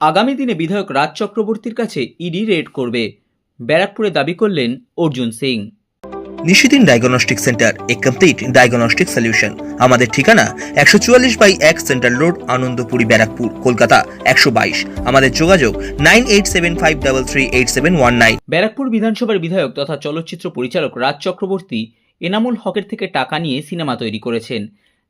আগামী দিনে বিধায়ক রাজ চক্রবর্তীর কাছে ইডি রেড করবে। ব্যারাকপুরে দাবি করলেন Arjun Singh. Nishidin diagnostic centre a complete diagnostic solution আমাদের ঠিকানা একশো চুয়াল্লিশ বাই এক সেন্ট্রাল রোড আনন্দপুরি ব্যারাকপুর কলকাতা একশো বাইশ। আমাদের যোগাযোগ nine eight seven five double three eight seven one nine. Barrackpore বিধানসভার বিধায়ক তথা চলচ্চিত্র পরিচালক রাজ চক্রবর্তী এনামুল হকের থেকে টাকা নিয়ে সিনেমা তৈরি করেছেন।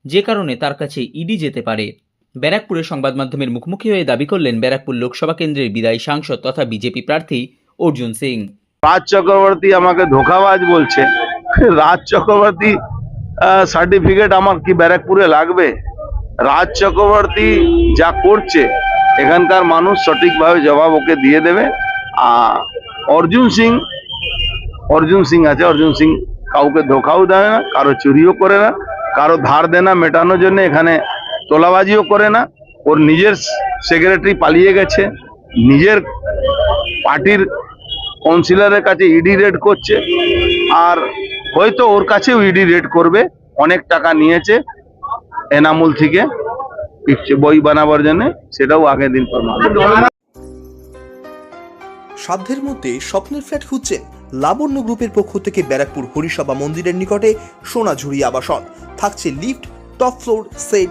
যে কারণে তার কাছে ইডি যেতে পারে। ব্যারাকপুরে সংবাদ মাধ্যমের মুখোমুখি হয়ে দাবি করলেন ব্যারাকপুর লোকসভা কেন্দ্রের বিদায়ী সাংসদ তথা বিজেপি প্রার্থী অর্জুন সিং। রাজ চক্রবর্তী আমাকে ধোকাবাজ বলছে। রাজ চক্রবর্তী সার্টিফিকেট আমার কি ব্যারাকপুরে লাগবে? রাজ চক্রবর্তী যা করছে, এখানকার মানুষ সঠিকভাবে জবাব ওকে দিয়ে দেবে। আর অর্জুন সিং অর্জুন সিং আছে, অর্জুন সিং কাউকে ধোকাও দেয় না, কারও চুরিও করে না, কারও ধার দেনা মেটানোর জন্য এখানে তোলাবাজিও করে না, ওর নিজের সেক্রেটারি পালিয়ে গেছে, নিজের পার্টির কাউন্সিলরের কাছে ইডি রেড করছে, আর হয়তো ওর কাছেও ইডি রেড করবে, অনেক টাকা নিয়েছে এনামুল থেকে বই বানাবার জন্য, সেটাও আগের দিন সাধ্যের মধ্যে স্বপ্নের ফ্ল্যাট খুঁজছেন লাবণ্য গ্রুপের পক্ষ থেকে ব্যারাকপুর হরিসভা মন্দিরের নিকটে সোনাঝুরি আবাসন। থাকছে lift, top floor set